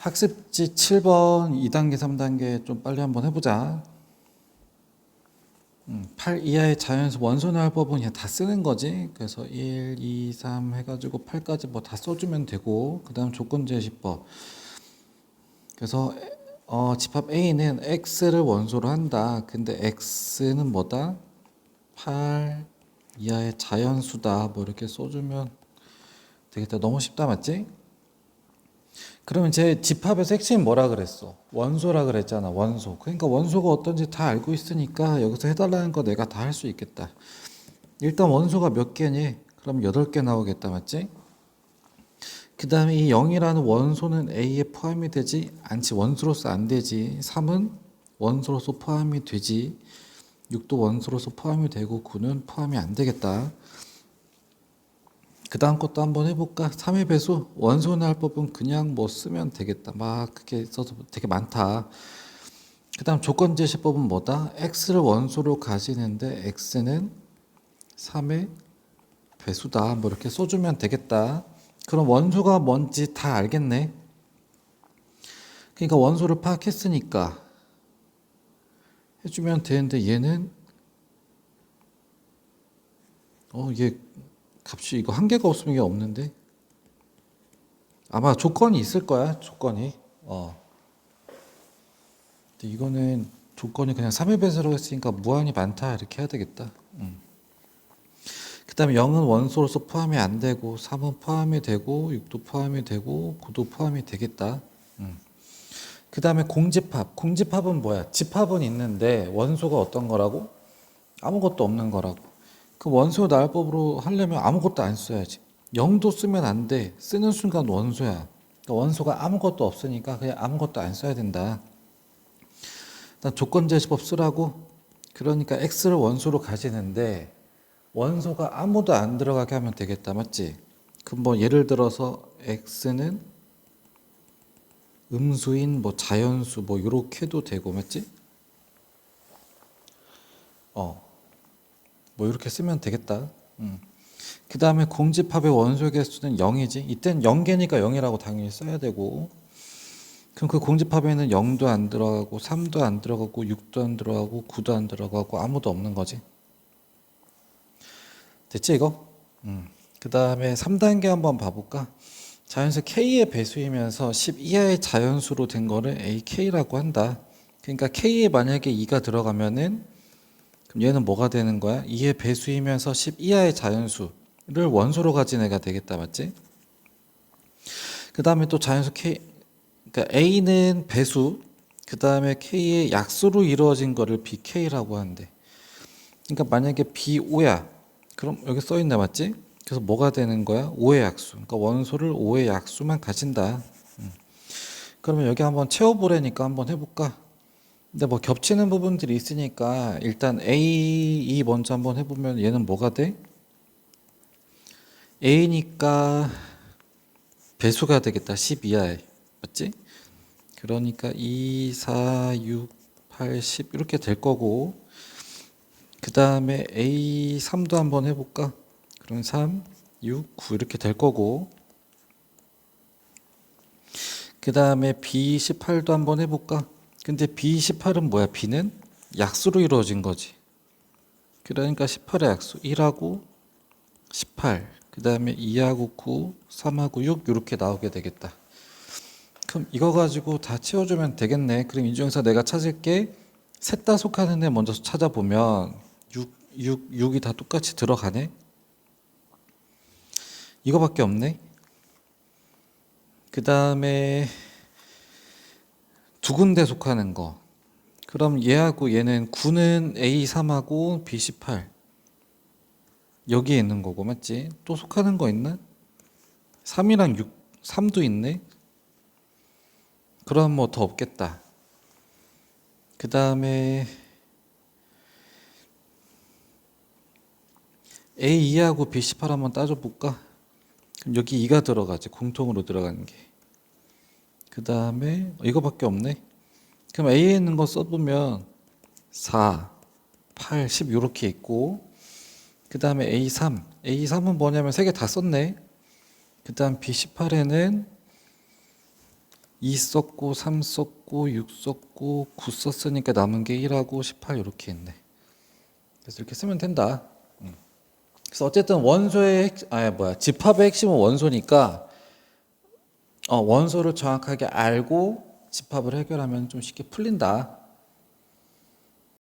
학습지 7번 2단계, 3단계 좀 빨리 한번 해보자. 음, 8 이하의 자연수 원소 나올 법은 그냥 다 쓰는 거지. 그래서 1, 2, 3 해가지고 8까지 뭐 다 써주면 되고, 그 다음 조건 제시법. 그래서 어, 집합 A는 X를 원소로 한다. 근데 X는 뭐다? 8 이하의 자연수다. 뭐 이렇게 써주면 되겠다. 너무 쉽다, 맞지? 그러면 제 집합에서 핵심이 뭐라 그랬어? 원소라 그랬잖아. 원소. 그러니까 원소가 어떤지 다 알고 있으니까 여기서 해달라는 거 내가 다 할 수 있겠다. 일단 원소가 몇 개니? 그럼 8개 나오겠다. 맞지? 그 다음에 이 0이라는 원소는 A에 포함이 되지 않지. 원소로서 안 되지. 3은 원소로서 포함이 되지. 6도 원소로서 포함이 되고 9는 포함이 안 되겠다. 그 다음 것도 한번 해볼까? 3의 배수 원소 나올 법은 그냥 뭐 쓰면 되겠다. 막 그렇게 써서 되게 많다. 그 다음 조건 제시법은 뭐다? x를 원소로 가지는데 x는 3의 배수다. 뭐 이렇게 써주면 되겠다. 그럼 원소가 뭔지 다 알겠네. 그러니까 원소를 파악했으니까 해주면 되는데 얘는 어 이게 값이 이거 한 개가 없으면 이게 없는데? 아마 조건이 있을 거야 조건이. 어. 근데 이거는 조건이 그냥 3의 배수라고 했으니까 무한히 많다 이렇게 해야 되겠다. 음. 그 다음에 0은 원소로서 포함이 안 되고 3은 포함이 되고 6도 포함이 되고 9도 포함이 되겠다. 음. 그 다음에 공집합. 공집합은 뭐야? 집합은 있는데 원소가 어떤 거라고? 아무것도 없는 거라고 그 원소 나열법으로 하려면 아무것도 안 써야지. 0도 쓰면 안 돼. 쓰는 순간 원소야. 그러니까 원소가 아무것도 없으니까 그냥 아무것도 안 써야 된다. 일단 조건 제시법 쓰라고. 그러니까 x를 원소로 가지는데 원소가 아무도 안 들어가게 하면 되겠다. 맞지? 그럼 뭐 예를 들어서 x는 음수인 뭐 자연수 뭐 요렇게 해도 되고 맞지? 어. 뭐 이렇게 쓰면 되겠다. 음. 그 다음에 공집합의 원소 개수는 0이지. 이땐 0개니까 0이라고 당연히 써야 되고. 그럼 그 공집합에는 0도 안 들어가고 3도 안 들어가고 6도 안 들어가고 9도 안 들어가고 아무도 없는 거지. 됐지 이거? 음. 그 다음에 3단계 한번 봐볼까? 자연수 K의 배수이면서 10 이하의 자연수로 된 거를 AK라고 한다. 그러니까 K에 만약에 2가 들어가면은 그럼 얘는 뭐가 되는 거야? 2의 배수이면서 10 이하의 자연수를 원소로 가진 애가 되겠다, 맞지? 그 다음에 또 자연수 K, 그러니까 A는 배수, 그 다음에 K의 약수로 이루어진 거를 BK라고 하는데, 그러니까 만약에 B5야, 그럼 여기 써 있네, 맞지? 그래서 뭐가 되는 거야? 5의 약수. 그러니까 원소를 5의 약수만 가진다. 음. 그러면 여기 한번 채워보라니까 한번 해볼까? 근데 뭐 겹치는 부분들이 있으니까 일단 A, E 먼저 한번 해보면 얘는 뭐가 돼? A니까 배수가 되겠다. 10 이하에. 맞지? 그러니까 2, 4, 6, 8, 10 이렇게 될 거고 그 다음에 A 3도 한번 해볼까? 그럼 3, 6, 9 이렇게 될 거고 그 다음에 B 18도 한번 해볼까? 근데 B18은 뭐야? B는 약수로 이루어진 거지. 그러니까 18의 약수 1하고 18, 그 다음에 2하고 9, 3하고 6 이렇게 나오게 되겠다. 그럼 이거 가지고 다 채워주면 되겠네. 그럼 이 중에서 내가 찾을 게 셋 다 속하는 애 먼저 찾아보면 6, 6, 6이 다 똑같이 들어가네. 이거밖에 없네. 그 다음에 두 군데 속하는 거. 그럼 얘하고 얘는 9는 A3하고 B18 여기에 있는 거고 맞지? 또 속하는 거 있나? 3이랑 6, 3도 있네. 그럼 뭐 더 없겠다. 그 다음에 A2하고 B18 한번 따져볼까? 그럼 여기 2가 들어가지 공통으로 들어가는 게. 그 다음에 이거밖에 없네. 그럼 A에 있는 거 써보면 4, 8, 10 이렇게 있고 그 다음에 A3, A3은 뭐냐면 세 개 다 썼네. 그 다음 B18에는 2 썼고 3 썼고 6 썼고 9 썼으니까 남은 게 1하고 18 이렇게 있네. 그래서 이렇게 쓰면 된다. 음. 그래서 어쨌든 원소의 아 뭐야 집합의 핵심은 원소니까 어, 원소를 정확하게 알고 집합을 해결하면 좀 쉽게 풀린다.